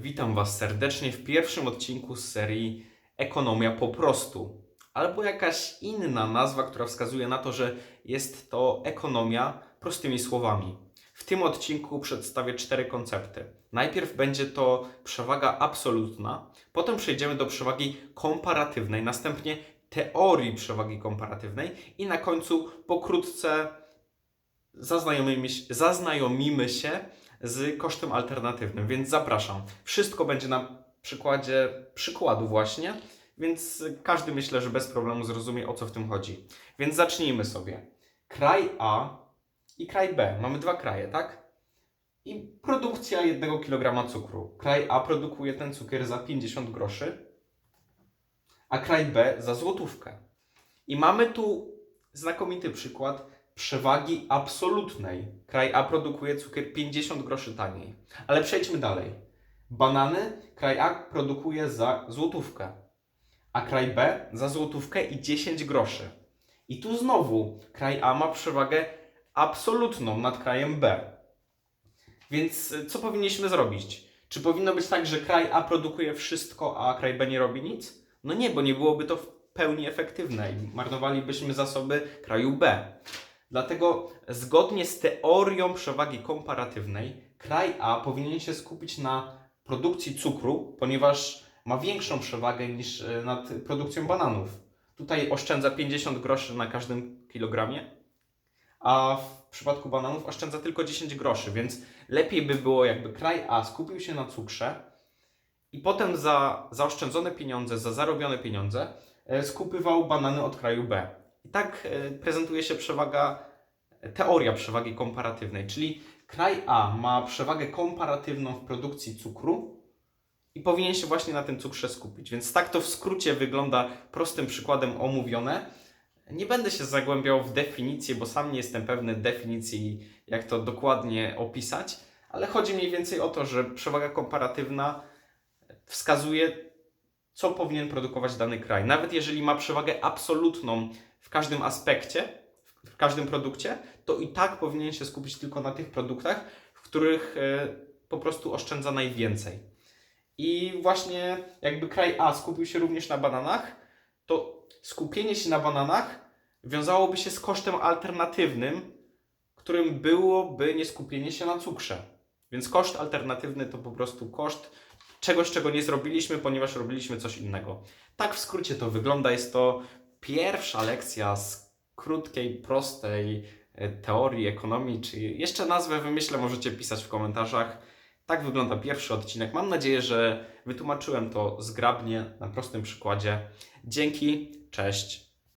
Witam Was serdecznie w pierwszym odcinku z serii Ekonomia po prostu. Albo jakaś inna nazwa, która wskazuje na to, że jest to ekonomia prostymi słowami. W tym odcinku przedstawię cztery koncepty. Najpierw będzie to przewaga absolutna, potem przejdziemy do przewagi komparatywnej, następnie teorii przewagi komparatywnej i na końcu pokrótce zaznajomimy, zaznajomimy się z kosztem alternatywnym, więc zapraszam. Wszystko będzie na przykładzie przykładu właśnie, więc każdy myślę, że bez problemu zrozumie o co w tym chodzi. Więc zacznijmy sobie. Kraj A i kraj B. Mamy dwa kraje, tak? I produkcja jednego kilograma cukru. Kraj A produkuje ten cukier za 50 groszy, a kraj B za złotówkę. I mamy tu znakomity przykład przewagi absolutnej. Kraj A produkuje cukier 50 groszy taniej. Ale przejdźmy dalej. Banany kraj A produkuje za złotówkę, a kraj B za złotówkę i 10 groszy. I tu znowu kraj A ma przewagę absolutną nad krajem B. Więc y, co powinniśmy zrobić? Czy powinno być tak, że kraj A produkuje wszystko, a kraj B nie robi nic? No nie, bo nie byłoby to w pełni efektywne i marnowalibyśmy zasoby kraju B. Dlatego zgodnie z teorią przewagi komparatywnej, kraj A powinien się skupić na produkcji cukru, ponieważ ma większą przewagę niż e, nad produkcją bananów. Tutaj oszczędza 50 groszy na każdym kilogramie, a w przypadku bananów oszczędza tylko 10 groszy, więc lepiej by było, jakby kraj A skupił się na cukrze i potem za zaoszczędzone pieniądze, za zarobione pieniądze e, skupywał banany od kraju B. Tak e, prezentuje się przewaga, teoria przewagi komparatywnej, czyli kraj A ma przewagę komparatywną w produkcji cukru i powinien się właśnie na tym cukrze skupić. Więc tak to w skrócie wygląda prostym przykładem omówione. Nie będę się zagłębiał w definicję, bo sam nie jestem pewny definicji, jak to dokładnie opisać, ale chodzi mniej więcej o to, że przewaga komparatywna wskazuje, co powinien produkować dany kraj. Nawet jeżeli ma przewagę absolutną w każdym aspekcie, w każdym produkcie, to i tak powinien się skupić tylko na tych produktach, w których e, po prostu oszczędza najwięcej. I właśnie jakby kraj A skupił się również na bananach, to skupienie się na bananach wiązałoby się z kosztem alternatywnym, którym byłoby nieskupienie się na cukrze. Więc koszt alternatywny to po prostu koszt czegoś, czego nie zrobiliśmy, ponieważ robiliśmy coś innego. Tak w skrócie to wygląda. Jest to pierwsza lekcja z krótkiej, prostej e, teorii ekonomii, czy jeszcze nazwę wymyślę, możecie pisać w komentarzach. Tak wygląda pierwszy odcinek. Mam nadzieję, że wytłumaczyłem to zgrabnie na prostym przykładzie. Dzięki, cześć.